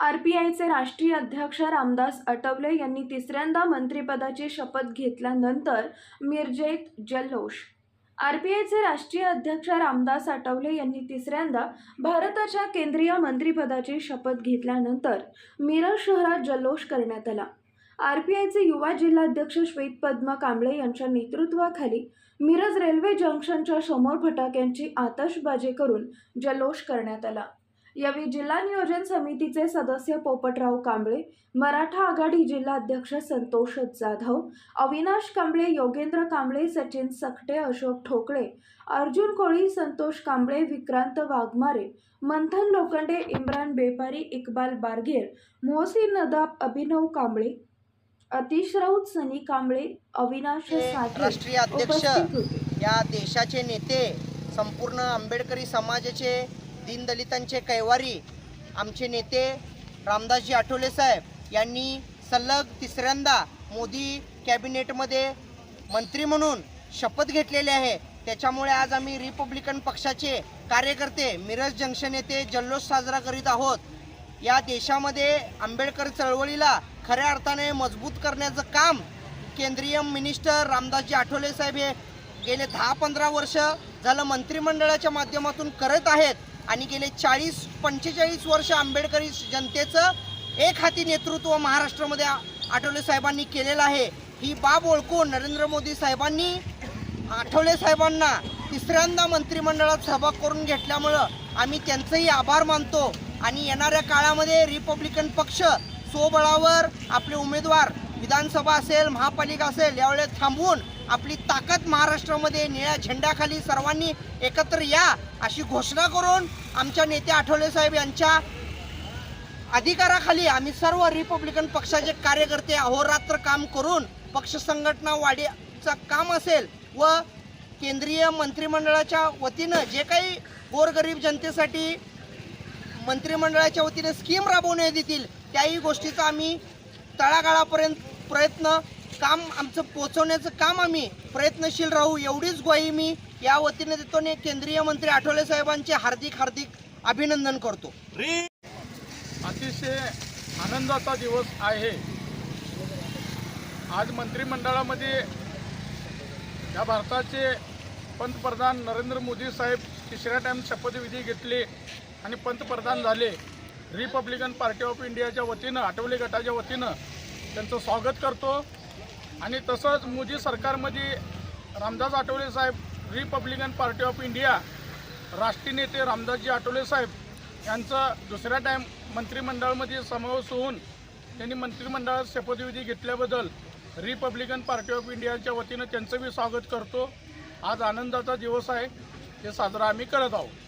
आरपीआयचे राष्ट्रीय अध्यक्ष रामदास आठवले यांनी तिसऱ्यांदा मंत्रिपदाची शपथ घेतल्यानंतर मिरजेत जल्लोष. आरपीआयचे राष्ट्रीय अध्यक्ष रामदास आठवले यांनी तिसऱ्यांदा भारताच्या केंद्रीय मंत्रिपदाची शपथ घेतल्यानंतर मिरज शहरात जल्लोष करण्यात आला. आरपीआयचे युवा जिल्हाध्यक्ष श्वेत पद्मा कांबळे यांच्या नेतृत्वाखाली मिरज रेल्वे जंक्शनच्या समोर फटाक्यांची आतषबाजी करून जल्लोष करण्यात आला. यावेळी जिल्हा नियोजन समितीचे सदस्य पोपटराव कांबळे मराठा आघाडी जिल्हाध्यक्ष संतोष जाधव अविनाश कांबळे योगेंद्र कांबळे सचिन सकटे अशोक ठोकळे अर्जुन कोळी संतोष कांबळे विक्रांत वाघमारे मंथन लोखंडे इम्रान बेपारी इक्बाल बारगेर मोहसिन नदाब अभिनव कांबळे अतिश राऊत सनी कांबळे अविनाश साठे राष्ट्रीय अध्यक्ष या देशाचे नेते संपूर्ण आंबेडकरी समाजाचे दीनदलितांचे कैवारी आमचे नेते रामदासजी आठवले साहेब यांनी सलग तिसऱ्यांदा मोदी कॅबिनेटमध्ये मंत्री म्हणून शपथ घेतलेली आहे. त्याच्यामुळे आज आम्ही रिपब्लिकन पक्षाचे कार्यकर्ते मिरज जंक्शन येथे जल्लोष साजरा करीत आहोत. या देशामध्ये आंबेडकर चळवळीला खऱ्या अर्थाने मजबूत करण्याचं काम केंद्रीय मिनिस्टर रामदासजी आठवले साहेब हे गेले दहा पंधरा वर्ष झालं मंत्रिमंडळाच्या माध्यमातून करत आहेत. आणि गेले चाळीस पंचेचाळीस वर्ष आंबेडकरी जनतेचं एक हाती नेतृत्व महाराष्ट्रामध्ये आठवले साहेबांनी केलेलं आहे. ही बाब ओळखून नरेंद्र मोदी साहेबांनी आठवले साहेबांना तिसऱ्यांदा मंत्रिमंडळात सहभाग करून घेतल्यामुळं आम्ही त्यांचंही आभार मानतो. आणि येणाऱ्या काळामध्ये रिपब्लिकन पक्ष स्वबळावर आपले उमेदवार विधानसभा असेल महापालिका असेल यावेळेस थांबवून आपली ताकद महाराष्ट्रामध्ये निळ्या झेंड्याखाली सर्वांनी एकत्र या अशी घोषणा करून आमच्या नेते आठवले साहेब यांच्या अधिकाराखाली आम्ही सर्व रिपब्लिकन पक्षाचे कार्यकर्ते अहोरात्र काम करून पक्ष संघटना वाढीचं काम असेल व केंद्रीय मंत्रिमंडळाच्या वतीनं जे काही गोरगरीब जनतेसाठी मंत्रिमंडळाच्या वतीने स्कीम राबवण्यात येतील त्याही गोष्टीचा आम्ही तळागाळापर्यंत प्रयत्न काम आमचं पोचवण्याचं काम आम्ही प्रयत्नशील राहू एवढीच ग्वाही मी या वतीने देतो आणि केंद्रीय मंत्री आठवले साहेबांचे हार्दिक हार्दिक अभिनंदन करतो. अतिशय आनंदाचा दिवस आहे. आज मंत्रिमंडळामध्ये या भारताचे पंतप्रधान नरेंद्र मोदी साहेब तिसऱ्या टाईम शपथविधी घेतले आणि पंतप्रधान झाले. रिपब्लिकन पार्टी ऑफ इंडियाच्या वतीनं आठवले गटाच्या वतीनं त्यांचं स्वागत करतो. आणि तसंच मोदी सरकारमध्ये Ramdas Athawale saheb Republican party of India राष्ट्रीय नेते रामदासजी आठवले साहेब यांचा दुसऱ्या टाईम मंत्रिमंडळामध्ये समावेश होऊन त्यांनी मंत्रिमंडळात शपथविधी घेतल्याबद्दल रिपब्लिकन पार्टी ऑफ इंडियाच्या वतीनं त्यांचं मी स्वागत करतो. आज आनंदाचा दिवस आहे. हे साजरा आम्ही करत आहोत.